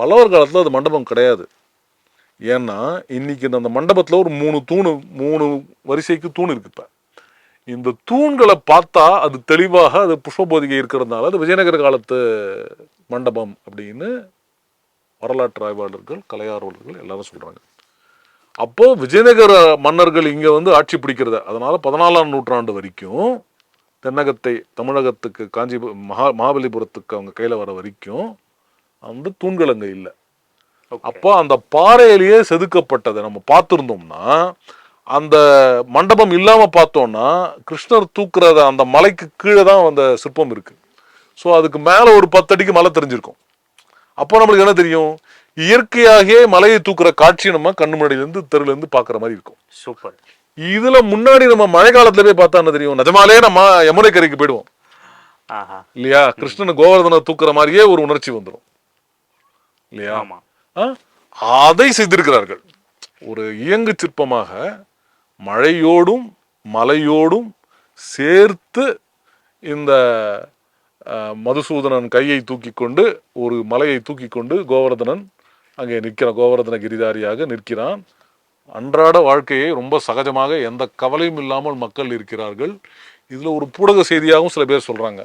பல்லவர் காலத்தில் அது மண்டபம் கிடையாது. ஏன்னா இன்னைக்கு அந்த மண்டபத்தில் ஒரு மூணு தூணு மூணு வரிசைக்கு தூண் இருக்கு இப்போ. இந்த தூண்களை பார்த்தா அது தெளிவாக அது புஷ்பபோதிகை இருக்கிறதுனால அது விஜயநகர காலத்து மண்டபம் அப்படின்னு வரலாற்று ஆய்வாளர்கள் கலையார்வலர்கள் எல்லாரும் சொல்கிறாங்க அப்போது விஜயநகர மன்னர்கள் இங்கே வந்து ஆட்சி பிடிக்கிறத அதனால் பதினாலாம் நூற்றாண்டு வரைக்கும் தென்னகத்தை தமிழகத்துக்கு காஞ்சிபுரம் மகா மகாபலிபுரத்துக்கு அவங்க கையில் வர வரைக்கும் அந்த தூண்கள் அங்க இல்லை அப்போ அந்த பாறையிலேயே செதுக்கப்பட்டதை நம்ம பார்த்துருந்தோம்னா அந்த மண்டபம் இல்லாம பார்த்தோம்னா கிருஷ்ணர் தூக்குறத அந்த மலைக்கு கீழே தான் அந்த சிற்பம் இருக்கு. ஸோ அதுக்கு மேல ஒரு பத்தடிக்கு மலை தெரிஞ்சிருக்கும். அப்போ நம்மளுக்கு என்ன தெரியும்? இயற்கையாகவே மலையை தூக்குற காட்சி நம்ம கண்ணு முன்னாடியில இருந்து தெருல இருந்து பாக்குற மாதிரி இருக்கும். சூப்பர். இதுல முன்னாடி நம்ம மழை காலத்துல போய் பார்த்தா என்ன தெரியும்? நிஜமாலே நம்ம யமுனை கரைக்கு போயிடுவோம். இல்லையா? கிருஷ்ணன் கோவர்தனை தூக்குற மாதிரியே ஒரு உணர்ச்சி வந்துடும் இல்லையா? ஆமா? அதை செய்திருக்கிறார்கள். ஒரு இயங்கு சிற்பமாக மழையோடும் மலையோடும் சேர்த்து இந்த மதுசூதனன் கையை தூக்கி கொண்டு ஒரு மலையை தூக்கி கொண்டு கோவர்தனன் அங்கே நிற்கிறான் கோவர்தன கிரிதாரியாக நிற்கிறான். அன்றாட வாழ்க்கையை ரொம்ப சகஜமாக எந்த கவலையும் இல்லாமல் மக்கள் இருக்கிறார்கள். இதில் ஒரு பூடக செய்தியாகவும் சில பேர் சொல்கிறாங்க